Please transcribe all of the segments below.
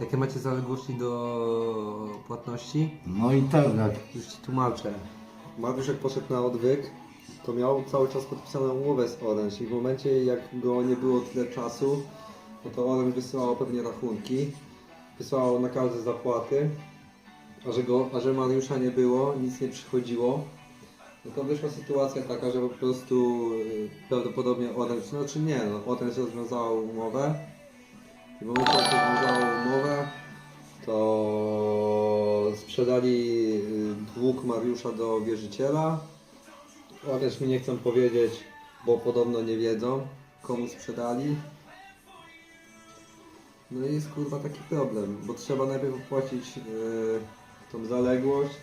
Jakie macie zaległości do płatności? No internet. Już ci tłumaczę. Mariusz jak poszedł na odwyk, to miał cały czas podpisaną umowę z Orange i w momencie jak go nie było tyle czasu, no to Orange wysyłało pewnie rachunki, wysyłało nakazy zapłaty, a że, go, a że Mariusza nie było, nic nie przychodziło, no to wyszła sytuacja taka, że po prostu y, prawdopodobnie Orange, znaczy nie, no Orange rozwiązało umowę i w momencie jak rozwiązało umowę, to sprzedali y, dług Mariusza do wierzyciela. Chociaż mi nie chcą powiedzieć, bo podobno nie wiedzą, komu sprzedali. No i jest kurwa taki problem, bo trzeba najpierw opłacić y, tą zaległość.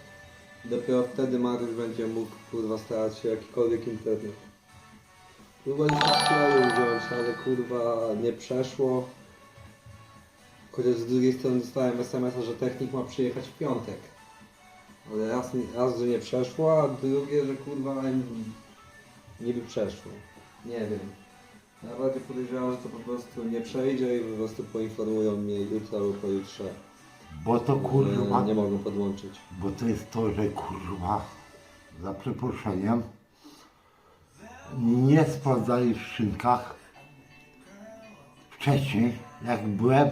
Dopiero wtedy Mariusz będzie mógł kurwa starać się jakikolwiek internet. Próbowaliśmy kleju wziąć, ale kurwa nie przeszło. Chociaż z drugiej strony dostałem SMS, że technik ma przyjechać w piątek. Ale raz, raz że nie przeszło, a drugie, że kurwa niby przeszło. Nie wiem. Ja bardziej podejrzewam, że to po prostu nie przejdzie i po prostu poinformują mnie jutro albo pojutrze. Bo to kurwa. że Nie mogą podłączyć. Bo to jest to, że kurwa, za przeproszeniem, nie sprawdzali w szynkach wcześniej, jak byłem